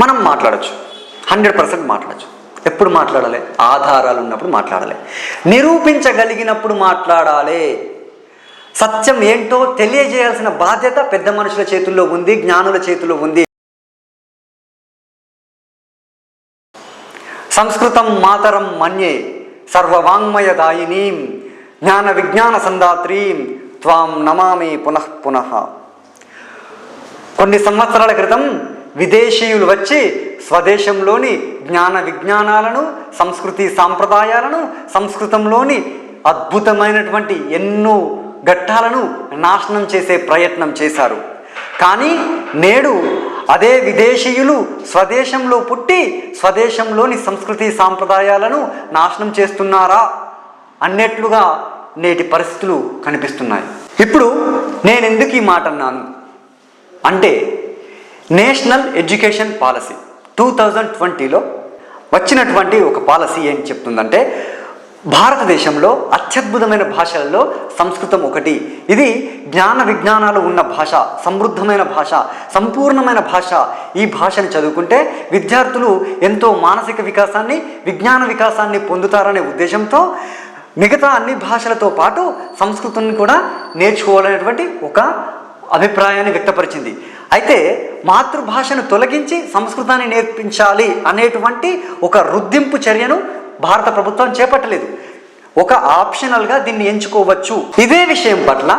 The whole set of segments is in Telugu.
మనం మాట్లాడచ్చు. హండ్రెడ్ పర్సెంట్ మాట్లాడచ్చు. ఎప్పుడు మాట్లాడాలి? ఆధారాలు ఉన్నప్పుడు మాట్లాడాలి. నిరూపించగలిగినప్పుడు మాట్లాడాలి. సత్యం ఏంటో తెలియజేయాల్సిన బాధ్యత పెద్ద మనుషుల చేతుల్లో ఉంది జ్ఞానుల చేతుల్లో ఉంది. సంస్కృతం మాతరం మన్యే సర్వవాంగ్మయదాయినీం జ్ఞాన విజ్ఞాన సందాత్రీం త్వాం నమామి పునః పునః. కొన్ని సంవత్సరాల క్రితం విదేశీయులు వచ్చి స్వదేశంలోని జ్ఞాన విజ్ఞానాలను సంస్కృతి సాంప్రదాయాలను సంస్కృతంలోని అద్భుతమైనటువంటి ఎన్నో ఘట్టాలను నాశనం చేసే ప్రయత్నం చేశారు. కానీ నేడు అదే విదేశీయులు స్వదేశంలో పుట్టి స్వదేశంలోని సంస్కృతి సాంప్రదాయాలను నాశనం చేస్తున్నారా అన్నట్లుగా నేటి పరిస్థితులు కనిపిస్తున్నాయి. ఇప్పుడు నేను ఎందుకు ఈ మాట అన్నాను అంటే national education policy. Two thousand ట్వంటీలో వచ్చినటువంటి ఒక పాలసీ ఏం చెప్తుందంటే భారతదేశంలో అత్యద్భుతమైన భాషలలో సంస్కృతం ఒకటి. ఇది జ్ఞాన విజ్ఞానాలు ఉన్న భాష సమృద్ధమైన భాష సంపూర్ణమైన భాష. ఈ భాషను చదువుకుంటే విద్యార్థులు ఎంతో మానసిక వికాసాన్ని విజ్ఞాన వికాసాన్ని పొందుతారనే ఉద్దేశంతో మిగతా అన్ని భాషలతో పాటు సంస్కృతాన్ని కూడా నేర్చుకోవాలనేటువంటి ఒక అభిప్రాయాన్ని వ్యక్తపరిచింది. అయితే మాతృభాషను తొలగించి సంస్కృతాన్ని నేర్పించాలి అనేటువంటి ఒక రుద్దింపు చర్యను భారత ప్రభుత్వం చేపట్టలేదు. ఒక ఆప్షనల్గా దీన్ని ఎంచుకోవచ్చు. ఇదే విషయం పట్ల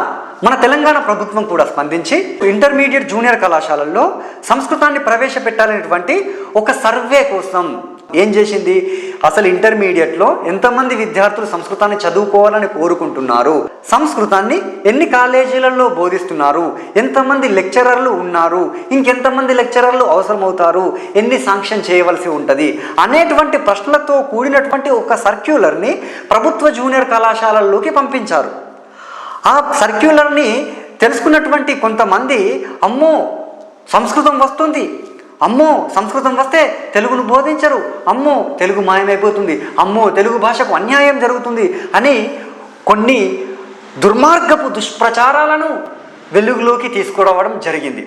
మన తెలంగాణ ప్రభుత్వం కూడా స్పందించి ఇంటర్మీడియట్ జూనియర్ కళాశాలల్లో సంస్కృతాన్ని ప్రవేశపెట్టాలనేటువంటి ఒక సర్వే కోసం ఏం చేసింది? అసలు ఇంటర్మీడియట్లో ఎంతమంది విద్యార్థులు సంస్కృతాన్ని చదువుకోవాలని కోరుకుంటున్నారు? సంస్కృతాన్ని ఎన్ని కాలేజీలలో బోధిస్తున్నారు? ఎంతమంది లెక్చరర్లు ఉన్నారు? ఇంకెంతమంది లెక్చరర్లు అవసరమవుతారు? ఎన్ని శాంక్షన్ చేయవలసి ఉంటుంది? అనేటువంటి ప్రశ్నలతో కూడినటువంటి ఒక సర్క్యులర్ని ప్రభుత్వ జూనియర్ కళాశాలల్లోకి పంపించారు. ఆ సర్క్యులర్ని తెలుసుకున్నటువంటి కొంతమంది అమ్మో సంస్కృతం వస్తుంది. అమ్మో సంస్కృతం వస్తే తెలుగును బోధించరు. అమ్మో తెలుగు మాయమైపోతుంది. అమ్మో తెలుగు భాషకు అన్యాయం జరుగుతుంది అని కొన్ని దుర్మార్గపు దుష్ప్రచారాలను వెలుగులోకి తీసుకురావడం జరిగింది.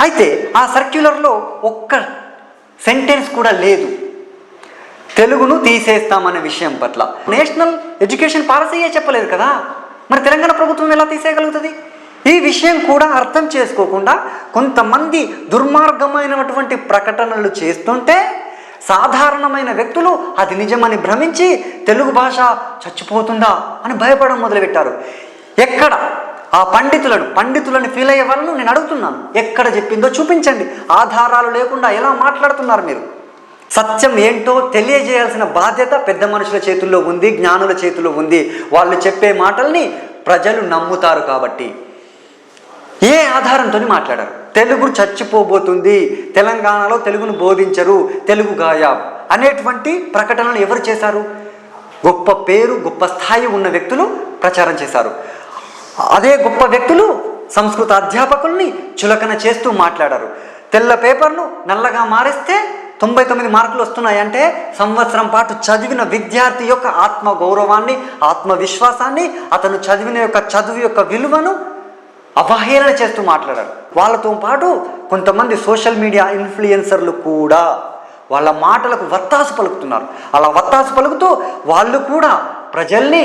అయితే ఆ సర్క్యులర్లో ఒక్క సెంటెన్స్ కూడా లేదు. తెలుగును తీసేస్తామనే విషయం పట్ల. నేషనల్ ఎడ్యుకేషన్ పాలసీయే చెప్పలేదు కదా? మరి తెలంగాణ ప్రభుత్వం ఎలా తీసేయగలుగుతుంది? ఈ విషయం కూడా అర్థం చేసుకోకుండా కొంతమంది దుర్మార్గమైనటువంటి ప్రకటనలు చేస్తుంటే సాధారణమైన వ్యక్తులు అది నిజమని భ్రమించి తెలుగు భాష చచ్చిపోతుందా అని భయపడడం మొదలుపెట్టారు. ఎక్కడ? ఆ పండితులను పండితులను ఫీల్ అయ్యే వాళ్ళను నేను అడుగుతున్నాను. ఎక్కడ చెప్పిందో చూపించండి. ఆధారాలు లేకుండా ఎలా మాట్లాడుతున్నారు మీరు? సత్యం ఏంటో తెలియజేయాల్సిన బాధ్యత పెద్ద మనుషుల చేతుల్లో ఉంది జ్ఞానుల చేతుల్లో ఉంది. వాళ్ళు చెప్పే మాటల్ని ప్రజలు నమ్ముతారు కాబట్టి. ఏ ఆధారంతో మాట్లాడారు? తెలుగు చచ్చిపోబోతుంది తెలంగాణలో తెలుగును బోధించరు తెలుగు గాయాబ్ అనేటువంటి ప్రకటనలు ఎవరు చేశారు? గొప్ప పేరు గొప్ప స్థాయి ఉన్న వ్యక్తులు ప్రచారం చేశారు. అదే గొప్ప వ్యక్తులు సంస్కృత అధ్యాపకుల్ని చులకన చేస్తూ మాట్లాడారు. తెల్ల పేపర్ను నల్లగా మారిస్తే తొంభై తొమ్మిది మార్కులు వస్తున్నాయంటే సంవత్సరం పాటు చదివిన విద్యార్థి యొక్క ఆత్మ గౌరవాన్ని ఆత్మవిశ్వాసాన్ని అతను చదివిన యొక్క చదువు యొక్క విలువను అవహేళన చేస్తూ మాట్లాడారు. వాళ్ళతో పాటు కొంతమంది సోషల్ మీడియా ఇన్ఫ్లుయెన్సర్లు కూడా వాళ్ళ మాటలకు వత్తాసు పలుకుతున్నారు. అలా వత్తాసు పలుకుతూ వాళ్ళు కూడా ప్రజల్ని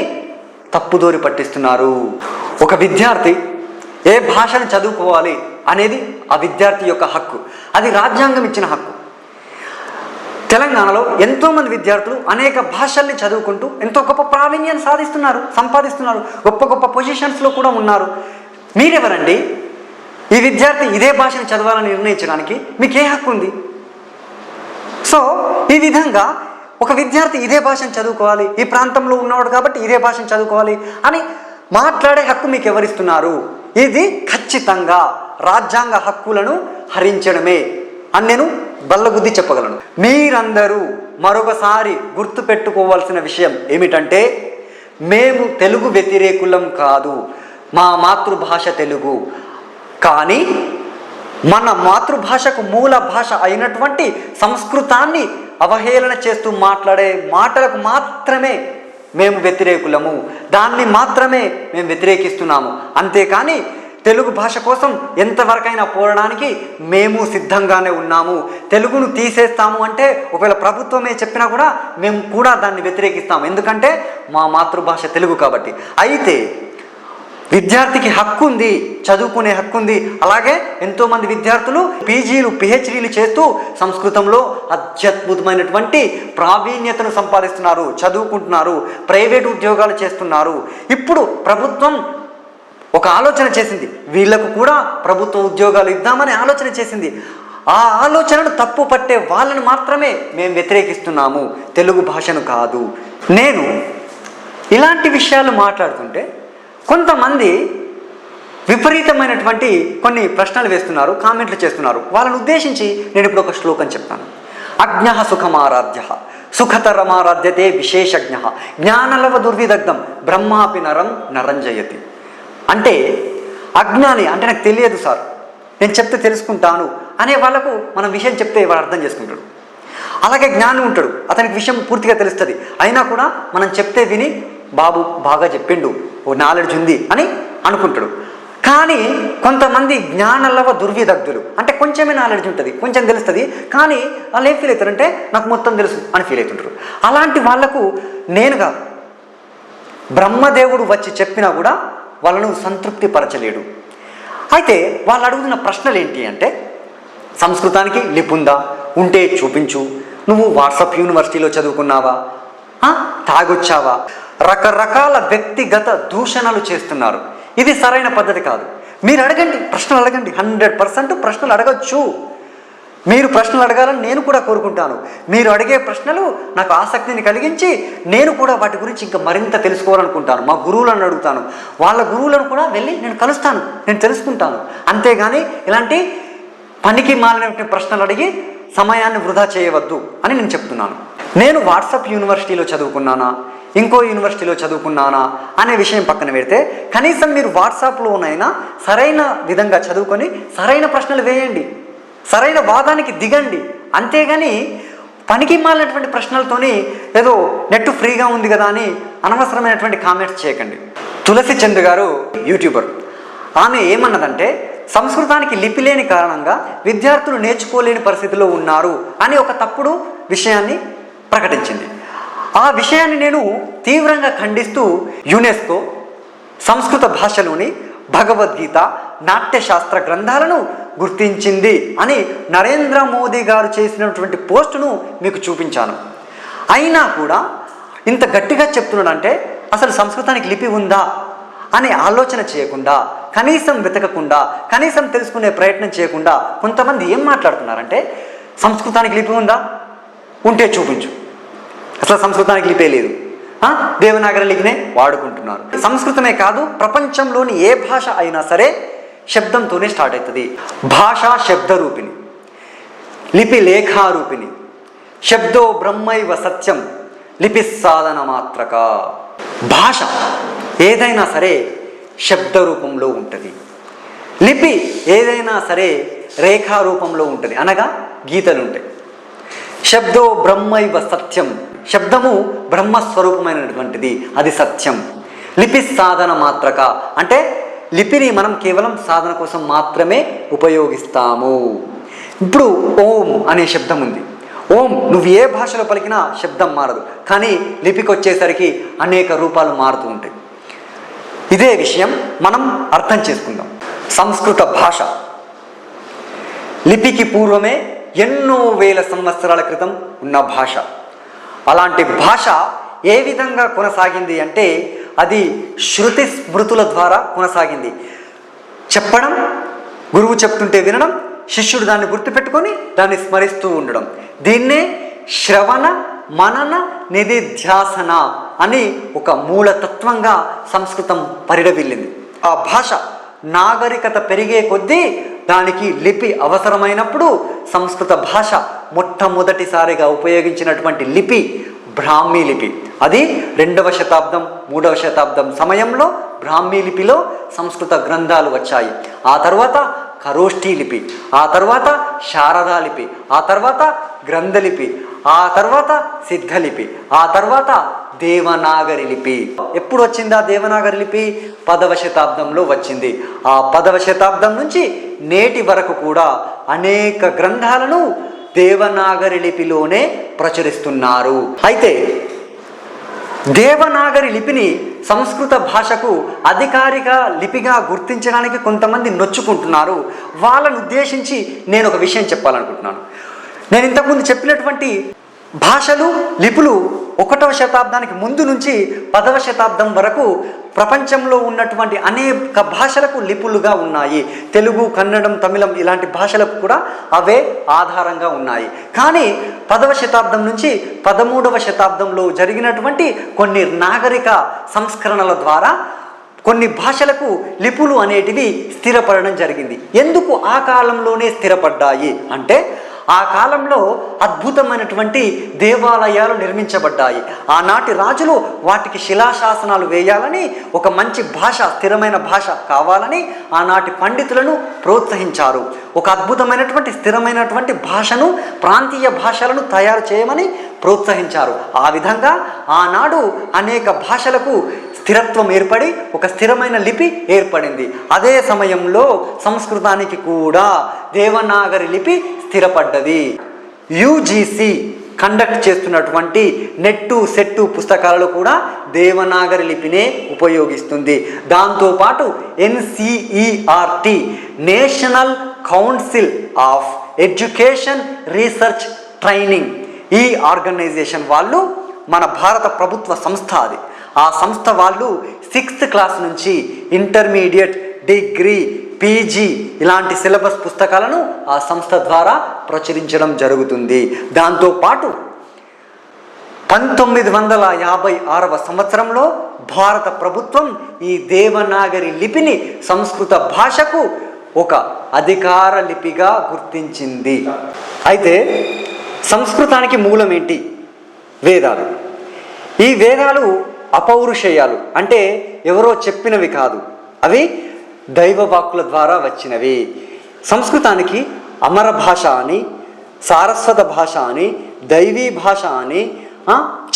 తప్పుదోరి పట్టిస్తున్నారు. ఒక విద్యార్థి ఏ భాషను చదువుకోవాలి అనేది ఆ విద్యార్థి యొక్క హక్కు. అది రాజ్యాంగం ఇచ్చిన హక్కు. తెలంగాణలో ఎంతోమంది విద్యార్థులు అనేక భాషల్ని చదువుకుంటూ ఎంతో గొప్ప ప్రావీణ్యాన్ని సాధిస్తున్నారు సంపాదిస్తున్నారు గొప్ప గొప్ప పొజిషన్స్లో కూడా ఉన్నారు. మీరెవరండి? ఈ విద్యార్థి ఇదే భాషను చదవాలని నిర్ణయించడానికి మీకు ఏ హక్కు ఉంది? సో ఈ విధంగా ఒక విద్యార్థి ఇదే భాషను చదువుకోవాలి ఈ ప్రాంతంలో ఉన్నవాడు కాబట్టి ఇదే భాషను చదువుకోవాలి అని మాట్లాడే హక్కు మీకు ఎవరిస్తున్నారు? ఇది ఖచ్చితంగా రాజ్యాంగ హక్కులను హరించడమే అని నేను బల్లగుద్ది చెప్పగలను. మీరందరూ మరొకసారి గుర్తుపెట్టుకోవాల్సిన విషయం ఏమిటంటే మేము తెలుగు వ్యతిరేకులం కాదు. మా మాతృభాష తెలుగు. కానీ మన మాతృభాషకు మూల భాష అయినటువంటి సంస్కృతాన్ని అవహేళన చేస్తూ మాట్లాడే మాటలకు మాత్రమే మేము వ్యతిరేకులము. దాన్ని మాత్రమే మేము వ్యతిరేకిస్తున్నాము. అంతేకాని తెలుగు భాష కోసం ఎంతవరకైనా పోరడానికి మేము సిద్ధంగానే ఉన్నాము. తెలుగును తీసేస్తాము అంటే ఒకవేళ ప్రభుత్వమే చెప్పినా కూడా మేము కూడా దాన్ని వ్యతిరేకిస్తాము. ఎందుకంటే మా మాతృభాష తెలుగు కాబట్టి. అయితే విద్యార్థికి హక్కు ఉంది చదువుకునే హక్కు ఉంది. అలాగే ఎంతోమంది విద్యార్థులు పీజీలు పిహెచ్డీలు చేస్తూ సంస్కృతంలో అత్యద్భుతమైనటువంటి ప్రావీణ్యతను సంపాదిస్తున్నారు చదువుకుంటున్నారు ప్రైవేట్ ఉద్యోగాలు చేస్తున్నారు. ఇప్పుడు ప్రభుత్వం ఒక ఆలోచన చేసింది. వీళ్ళకు కూడా ప్రభుత్వ ఉద్యోగాలు ఇద్దామని ఆలోచన చేసింది. ఆ ఆలోచనను తప్పు పట్టే వాళ్ళని మాత్రమే మేము వ్యతిరేకిస్తున్నాము. తెలుగు భాషను కాదు. నేను ఇలాంటి విషయాలు మాట్లాడుతుంటే కొంతమంది విపరీతమైనటువంటి కొన్ని ప్రశ్నలు వేస్తున్నారు కామెంట్లు చేస్తున్నారు. వాళ్ళని ఉద్దేశించి నేను ఇప్పుడు ఒక శ్లోకం చెప్తాను. అజ్ఞ సుఖమారాధ్య సుఖతరమారాధ్యతే విశేషజ్ఞ జ్ఞానలవ దుర్విదగ్ధం బ్రహ్మాపి నరం నరంజయతి. అంటే అజ్ఞాని అంటే నాకు తెలియదు సార్. నేను చెప్తే తెలుసుకుంటాను అనే వాళ్ళకు మనం విషయం చెప్తే వాడు అర్థం చేసుకుంటాడు. అలాగే జ్ఞాని ఉంటాడు అతనికి విషయం పూర్తిగా తెలుస్తుంది. అయినా కూడా మనం చెప్తే విని బాబు బాగా చెప్పిండు. ఓ నాలెడ్జ్ ఉంది అని అనుకుంటాడు. కానీ కొంతమంది జ్ఞానలవ దుర్విదగ్ధులు. అంటే కొంచెమే నాలెడ్జ్ ఉంటుంది కొంచెం తెలుస్తుంది కానీ వాళ్ళు ఏం ఫీల్ అవుతారంటే నాకు మొత్తం తెలుసు అని ఫీల్ అవుతుంటారు. అలాంటి వాళ్ళకు నేను కాదు. బ్రహ్మదేవుడు వచ్చి చెప్పినా కూడా వాళ్ళను సంతృప్తి పరచలేడు అయితే వాళ్ళు అడుగుతున్న ప్రశ్నలు ఏంటి అంటే సంస్కృతానికి లిపుందా? ఉంటే చూపించు. నువ్వు వాట్సాప్ యూనివర్సిటీలో చదువుకున్నావా? తాగొచ్చావా? రకరకాల వ్యక్తిగత దూషణలు చేస్తున్నారు. ఇది సరైన పద్ధతి కాదు. మీరు అడగండి ప్రశ్నలు అడగండి. హండ్రెడ్ పర్సెంట్ ప్రశ్నలు అడగచ్చు. మీరు ప్రశ్నలు అడగాలని నేను కూడా కోరుకుంటాను. మీరు అడిగే ప్రశ్నలు నాకు ఆసక్తిని కలిగించి నేను కూడా వాటి గురించి ఇంకా మరింత తెలుసుకోవాలనుకుంటాను. మా గురువులను అడుగుతాను. వాళ్ళ గురువులను కూడా వెళ్ళి నేను కలుస్తాను. నేను తెలుసుకుంటాను. అంతేగాని ఇలాంటి పనికి మాలినటువంటి ప్రశ్నలు అడిగి సమయాన్ని వృధా చేయవద్దు అని నేను చెప్తున్నాను. నేను వాట్సాప్ యూనివర్సిటీలో చదువుకున్నానా? ఇంకో యూనివర్సిటీలో చదువుకున్నానా అనే విషయం పక్కన పెడితే కనీసం మీరు వాట్సాప్లోనైనా సరైన విధంగా చదువుకొని సరైన ప్రశ్నలు వేయండి. సరైన వాదానికి దిగండి. అంతేగాని పనికి మాలినటువంటి ప్రశ్నలతోని ఏదో నెట్ ఫ్రీగా ఉంది కదా అని అనవసరమైనటువంటి కామెంట్స్ చేయకండి. తులసి చంద్ గారు యూట్యూబర్. ఆమె ఏమన్నదంటే సంస్కృతానికి లిపి లేని కారణంగా విద్యార్థులు నేర్చుకోలేని పరిస్థితిలో ఉన్నారు అని ఒక తప్పుడు విషయాన్ని ప్రకటించింది. ఆ విషయాన్ని నేను తీవ్రంగా ఖండిస్తూ యునెస్కో సంస్కృత భాషలోని భగవద్గీత నాట్యశాస్త్ర గ్రంథాలను గుర్తించింది అని నరేంద్ర మోదీ గారు చేసినటువంటి పోస్టును మీకు చూపించాను. అయినా కూడా ఇంత గట్టిగా చెప్తున్నాడంటే అసలు సంస్కృతానికి లిపి ఉందా అనే ఆలోచన చేయకుండా కనీసం వెతకకుండా కనీసం తెలుసుకునే ప్రయత్నం చేయకుండా కొంతమంది ఏం మాట్లాడుతున్నారంటే సంస్కృతానికి లిపి ఉందా? ఉంటే చూపించు. అసలు సంస్కృతానికి లిపే లేదు? దేవనాగర దేవనాగరి లిపినే వాడుకుంటున్నారు. సంస్కృతమే కాదు ప్రపంచంలోని ఏ భాష అయినా సరే శబ్దంతోనే స్టార్ట్ అవుతుంది భాష శబ్దరూపిణి లిపి లేఖారూపిణి శబ్దో బ్రహ్మైవ సత్యం. లిపి సాధన మాత్రక. భాష ఏదైనా సరే శబ్ద రూపంలో ఉంటుంది. లిపి ఏదైనా సరే రేఖారూపంలో ఉంటుంది. అనగా గీతలు ఉంటాయి శబ్దో బ్రహ్మైవ సత్యం. శబ్దము బ్రహ్మస్వరూపమైనటువంటిది. అది సత్యం. లిపి సాధన మాత్రక. అంటే లిపిని మనం కేవలం సాధన కోసం మాత్రమే ఉపయోగిస్తాము. ఇప్పుడు ఓం అనే శబ్దం ఉంది. ఓం నువ్వు ఏ భాషలో పలికినా శబ్దం మారదు. కానీ లిపికి వచ్చేసరికి అనేక రూపాలు మారుతూ ఉంటాయి. ఇదే విషయం మనం అర్థం చేసుకుందాం. సంస్కృత భాష. లిపికి పూర్వమే ఎన్నో వేల సంవత్సరాల క్రితం ఉన్న భాష. అలాంటి భాష ఏ విధంగా కొనసాగింది అంటే అది శృతి స్మృతుల ద్వారా కొనసాగింది. చెప్పడం గురువు చెప్తుంటే వినడం శిష్యుడు దాన్ని గుర్తుపెట్టుకొని దాన్ని స్మరిస్తూ ఉండడం. దీన్నే శ్రవణ మనన నిధిధ్యాసన అని ఒక మూలతత్వంగా సంస్కృతం పరిడవిల్లింది ఆ భాష నాగరికత పెరిగే కొద్దీ దానికి లిపి అవసరమైనప్పుడు సంస్కృత భాష మొట్టమొదటిసారిగా ఉపయోగించినటువంటి లిపి బ్రాహ్మీ లిపి. అది రెండవ శతాబ్దం మూడవ శతాబ్దం సమయంలో బ్రాహ్మీ లిపిలో సంస్కృత గ్రంథాలు వచ్చాయి. ఆ తర్వాత ఖరోష్ఠీ లిపి ఆ తర్వాత శారదా లిపి ఆ తర్వాత గ్రంథలిపి ఆ తర్వాత సిద్ధలిపి ఆ తర్వాత దేవనాగరి లిపి ఎప్పుడు వచ్చిందా దేవనాగరి లిపి పదవ శతాబ్దంలో వచ్చింది. ఆ పదవ శతాబ్దం నుంచి నేటి వరకు కూడా అనేక గ్రంథాలను దేవనాగరి లిపిలోనే ప్రచురిస్తున్నారు. అయితే దేవనాగరి లిపిని సంస్కృత భాషకు అధికారిక లిపిగా గుర్తించడానికి కొంతమంది నొచ్చుకుంటున్నారు. వాళ్ళను ఉద్దేశించి నేను ఒక విషయం చెప్పాలనుకుంటున్నాను. నేను ఇంతకుముందు చెప్పినటువంటి భాషలు లిపులు ఒకటవ శతాబ్దానికి ముందు నుంచి పదవ శతాబ్దం వరకు ప్రపంచంలో ఉన్నటువంటి అనేక భాషలకు లిపులుగా ఉన్నాయి. తెలుగు కన్నడం తమిళం ఇలాంటి భాషలకు కూడా అవే ఆధారంగా ఉన్నాయి. కానీ పదవ శతాబ్దం నుంచి పదమూడవ శతాబ్దంలో జరిగినటువంటి కొన్ని నాగరిక సంస్కరణల ద్వారా కొన్ని భాషలకు లిపులు అనేటివి స్థిరపడడం జరిగింది. ఎందుకు ఆ కాలంలోనే స్థిరపడ్డాయి? అంటే ఆ కాలంలో అద్భుతమైనటువంటి దేవాలయాలు నిర్మించబడ్డాయి. ఆనాటి రాజులు వాటికి శిలాశాసనాలు వేయాలని ఒక మంచి భాష స్థిరమైన భాష కావాలని ఆనాటి పండితులను ప్రోత్సహించారు. ఒక అద్భుతమైనటువంటి స్థిరమైనటువంటి భాషను ప్రాంతీయ భాషలను తయారు చేయమని ప్రోత్సహించారు. ఆ విధంగా ఆనాడు అనేక భాషలకు స్థిరత్వం ఏర్పడి ఒక స్థిరమైన లిపి ఏర్పడింది. అదే సమయంలో సంస్కృతానికి కూడా దేవనాగరి లిపి స్థిరపడ్డది. యూజీసీ కండక్ట్ చేస్తున్నటువంటి నెట్టు సెట్టు పుస్తకాలలో కూడా దేవనాగరి లిపినే ఉపయోగిస్తుంది. దాంతోపాటు NCERT national council of education research training. ఈ ఆర్గనైజేషన్ వాళ్ళు మన భారత ప్రభుత్వ సంస్థ అది. ఆ సంస్థ వాళ్ళు సిక్స్త్ క్లాస్ నుంచి ఇంటర్మీడియట్ డిగ్రీ పీజీ ఇలాంటి సిలబస్ పుస్తకాలను ఆ సంస్థ ద్వారా ప్రచురించడం జరుగుతుంది. దాంతోపాటు పంతొమ్మిది వందల యాభై ఆరవ సంవత్సరంలో భారత ప్రభుత్వం ఈ దేవనాగరి లిపిని సంస్కృత భాషకు ఒక అధికార లిపిగా గుర్తించింది. అయితే సంస్కృతానికి మూలం ఏంటి? వేదాలు. ఈ వేదాలు అపౌరుషేయాలు. అంటే ఎవరో చెప్పినవి కాదు. అవి దైవవాక్కుల ద్వారా వచ్చినవి. సంస్కృతానికి అమర భాష అని సారస్వత భాష అని దైవీ భాష అని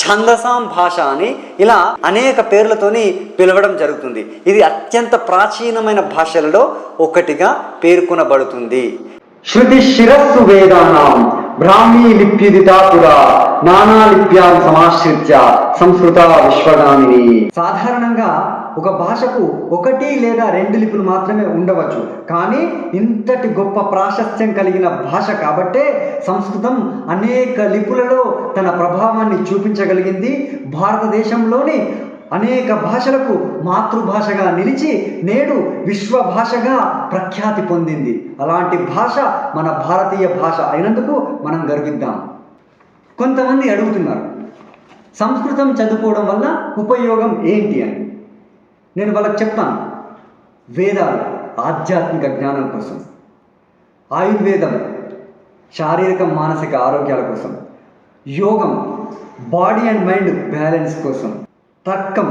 ఛందసాం భాష అని ఇలా అనేక పేర్లతోని పిలవడం జరుగుతుంది. ఇది అత్యంత ప్రాచీనమైన భాషలలో ఒకటిగా పేర్కొనబడుతుంది. శృతి శిరస్సు వేదానాం. బ్రాహ్మీ లిప్యుదితా పురా నానా లిప్యాం సమాశ్రిత్య సంస్కృత విశ్వగామిని. సాధారణంగా ఒక భాషకు ఒకటి లేదా రెండు లిపులు మాత్రమే ఉండవచ్చు. కానీ ఇంతటి గొప్ప ప్రాశస్త్యం కలిగిన భాష కాబట్టే సంస్కృతం అనేక లిపులలో తన ప్రభావాన్ని చూపించగలిగింది. భారతదేశంలోని అనేక భాషలకు మాతృభాషగా నిలిచి నేడు విశ్వ భాషగా ప్రఖ్యాతి పొందింది. అలాంటి భాష మన భారతీయ భాష అయినందుకు మనం గర్విద్దాం. కొంతమంది అడుగుతున్నారు సంస్కృతం చదువుకోవడం వల్ల ఉపయోగం ఏంటి అని. నేను వాళ్ళకి చెప్తాను వేదాలు ఆధ్యాత్మిక జ్ఞానం కోసం ఆయుర్వేదం శారీరక మానసిక ఆరోగ్యాల కోసం యోగం బాడీ అండ్ మైండ్ బ్యాలెన్స్ కోసం. తర్కం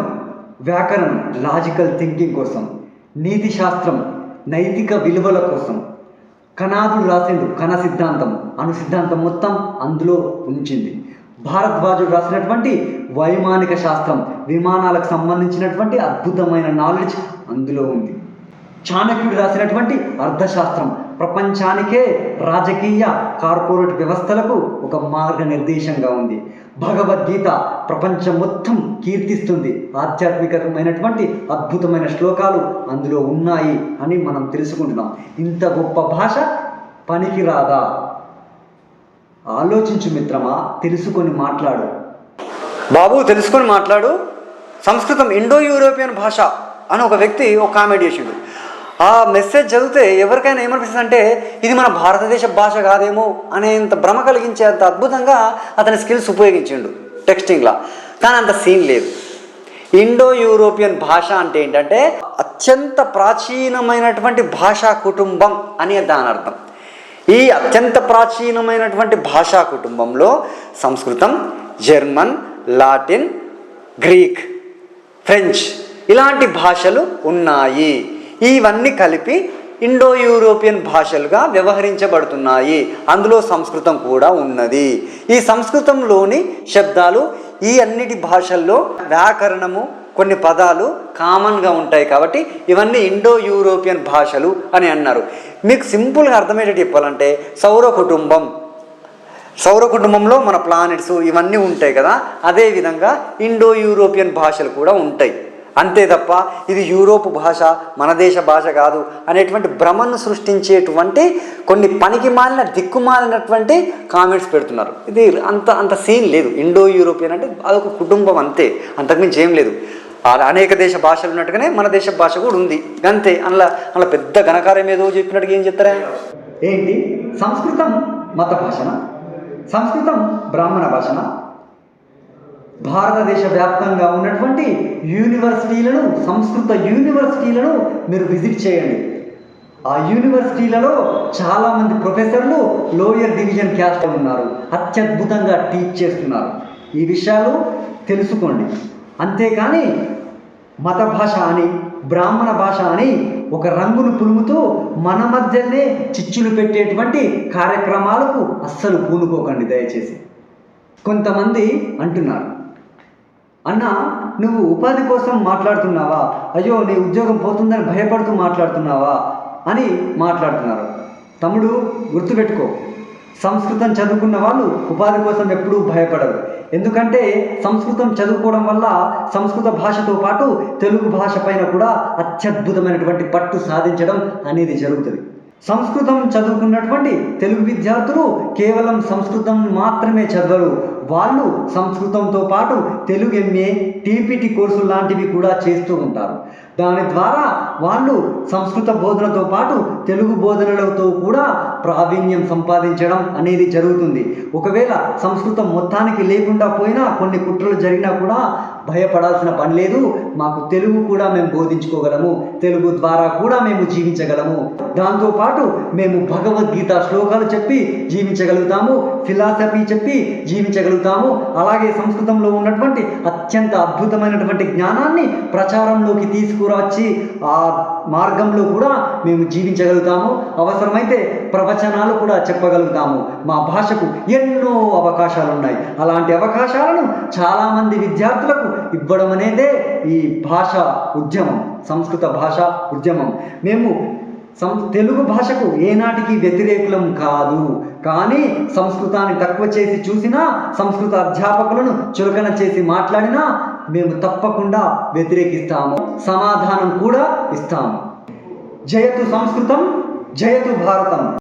వ్యాకరణం లాజికల్ థింకింగ్ కోసం నీతి శాస్త్రం నైతిక విలువల కోసం. కణాదులు రాసిండు కణ సిద్ధాంతం అను సిద్ధాంతం మొత్తం అందులో ఉంచింది. భారద్వాజుడు రాసినటువంటి వైమానిక శాస్త్రం విమానాలకు సంబంధించినటువంటి అద్భుతమైన నాలెడ్జ్ అందులో ఉంది. చాణక్యుడు రాసినటువంటి అర్థశాస్త్రం ప్రపంచానికే రాజకీయ కార్పొరేట్ వ్యవస్థలకు ఒక మార్గనిర్దేశంగా ఉంది. భగవద్గీత ప్రపంచం మొత్తం కీర్తిస్తుంది. ఆధ్యాత్మికమైనటువంటి అద్భుతమైన శ్లోకాలు అందులో ఉన్నాయి అని మనం తెలుసుకుంటున్నాం. ఇంత గొప్ప భాష పనికిరాదా? ఆలోచించు మిత్రమా తెలుసుకొని మాట్లాడు. బాబు తెలుసుకొని మాట్లాడు. సంస్కృతం ఇండో యూరోపియన్ భాష అని ఒక వ్యక్తి ఒక కామెడీ చేసిండు. ఆ మెసేజ్ చదివితే ఎవరికైనా ఏమనిపిస్తుంది అంటే ఇది మన భారతదేశ భాష కాదేమో అనేంత భ్రమ కలిగించేంత అద్భుతంగా అతని స్కిల్స్ ఉపయోగించిండు టెక్స్టింగ్లా కానీ అంత సీన్ లేదు. ఇండో యూరోపియన్ భాష అంటే ఏంటంటే అత్యంత ప్రాచీనమైనటువంటి భాషా కుటుంబం అని దాని అర్థం. ఈ అత్యంత ప్రాచీనమైనటువంటి భాషా కుటుంబంలో సంస్కృతం జర్మన్ లాటిన్ గ్రీక్ ఫ్రెంచ్ ఇలాంటి భాషలు ఉన్నాయి. ఇవన్నీ కలిపి ఇండో యూరోపియన్ భాషలుగా వ్యవహరించబడుతున్నాయి. అందులో సంస్కృతం కూడా ఉన్నది. ఈ సంస్కృతంలోని శబ్దాలు ఈ అన్నిటి భాషల్లో వ్యాకరణము కొన్ని పదాలు కామన్గా ఉంటాయి కాబట్టి ఇవన్నీ ఇండో యూరోపియన్ భాషలు అని అన్నారు. మీకు సింపుల్గా అర్థమయ్యేటట్టు చెప్పాలంటే సౌర కుటుంబం సౌర కుటుంబంలో మన ప్లానెట్స్ ఇవన్నీ ఉంటాయి కదా అదేవిధంగా ఇండో యూరోపియన్ భాషలు కూడా ఉంటాయి. అంతే తప్ప ఇది యూరోప్ భాష మన దేశ భాష కాదు అనేటువంటి భ్రమను సృష్టించేటువంటి కొన్ని పనికి మాలిన దిక్కుమాలినటువంటి కామెంట్స్ పెడుతున్నారు. ఇది అంత అంత సీన్ లేదు. ఇండో యూరోపియన్ అంటే అదొక కుటుంబం అంతే. అంతకుమించి ఏం లేదు. అలా అనేక దేశ భాషలు ఉన్నట్టుగానే మన దేశ భాష కూడా ఉంది. అంతే. అందులో అందులో పెద్ద ఘనకార్యం ఏదో చెప్పినట్టుగా ఏం చెప్తారా? ఏంటి? సంస్కృతం మత భాషన? సంస్కృతం బ్రాహ్మణ భాషన? భారతదేశ వ్యాప్తంగా ఉన్నటువంటి యూనివర్సిటీలను సంస్కృత యూనివర్సిటీలను మీరు విజిట్ చేయండి. ఆ యూనివర్సిటీలలో చాలామంది ప్రొఫెసర్లు లోయర్ డివిజన్ క్యాస్ట్ ఉన్నారు. అత్యద్భుతంగా టీచ్ చేస్తున్నారు. ఈ విషయాలు తెలుసుకోండి. అంతేకాని మత భాష అని బ్రాహ్మణ భాష అని ఒక రంగును పులుముతూ మన మధ్యనే చిచ్చులు పెట్టేటువంటి కార్యక్రమాలకు అస్సలు పూనుకోకండి దయచేసి. కొంతమంది అంటున్నారు అన్న నువ్వు ఉపాధి కోసం మాట్లాడుతున్నావా? అయ్యో నీ ఉద్యోగం పోతుందని భయపడుతూ మాట్లాడుతున్నావా? అని మాట్లాడుతున్నారు. తమ్ముడు గుర్తుపెట్టుకో. సంస్కృతం చదువుకున్న వాళ్ళు ఉపాధి కోసం ఎప్పుడూ భయపడరు. ఎందుకంటే సంస్కృతం చదువుకోవడం వల్ల సంస్కృత భాషతో పాటు తెలుగు భాష పైన కూడా అత్యద్భుతమైనటువంటి పట్టు సాధించడం అనేది జరుగుతుంది. సంస్కృతం చదువుకున్నటువంటి తెలుగు విద్యార్థులు కేవలం సంస్కృతం మాత్రమే చదవరు. వాళ్ళు సంస్కృతంతో పాటు తెలుగు ఎంఏ టీపీటీ కోర్సులు లాంటివి కూడా చేస్తూ ఉంటారు. దాని ద్వారా వాళ్ళు సంస్కృత బోధనతో పాటు తెలుగు బోధనలతో కూడా ప్రావీణ్యం సంపాదించడం అనేది జరుగుతుంది. ఒకవేళ సంస్కృతం మొత్తానికి లేకుండా పోయినా కొన్ని కుట్రలు జరిగినా కూడా భయపడాల్సిన పని లేదు. మాకు తెలుగు కూడా మేము బోధించుకోగలము. తెలుగు ద్వారా కూడా మేము జీవించగలము. దాంతోపాటు మేము భగవద్గీత శ్లోకాలు చెప్పి జీవించగలుగుతాము. ఫిలాసఫీ చెప్పి జీవించగలుగుతాము. అలాగే సంస్కృతంలో ఉన్నటువంటి అత్యంత అద్భుతమైనటువంటి జ్ఞానాన్ని ప్రచారంలోకి తీసుకురాచి ఆ మార్గంలో కూడా మేము జీవించగలుగుతాము. అవసరమైతే ప్రవచనాలు కూడా చెప్పగలుగుతాము. మా భాషకు ఎన్నో అవకాశాలు ఉన్నాయి అలాంటి అవకాశాలను చాలామంది విద్యార్థులకు ఇవ్వడం అనేదే ఈ భాష ఉద్యమం సంస్కృత భాష ఉద్యమం. మేము సం తెలుగు భాషకు ఏనాటికి వ్యతిరేకులం కాదు. కానీ సంస్కృతాన్ని తక్కువ చేసి చూసినా సంస్కృత అధ్యాపకులను చులకన చేసి మాట్లాడినా మేము తప్పకుండా వ్యతిరేకిస్తాము. సమాధానం కూడా ఇస్తాము. జయతు సంస్కృతం జయతు భారతం.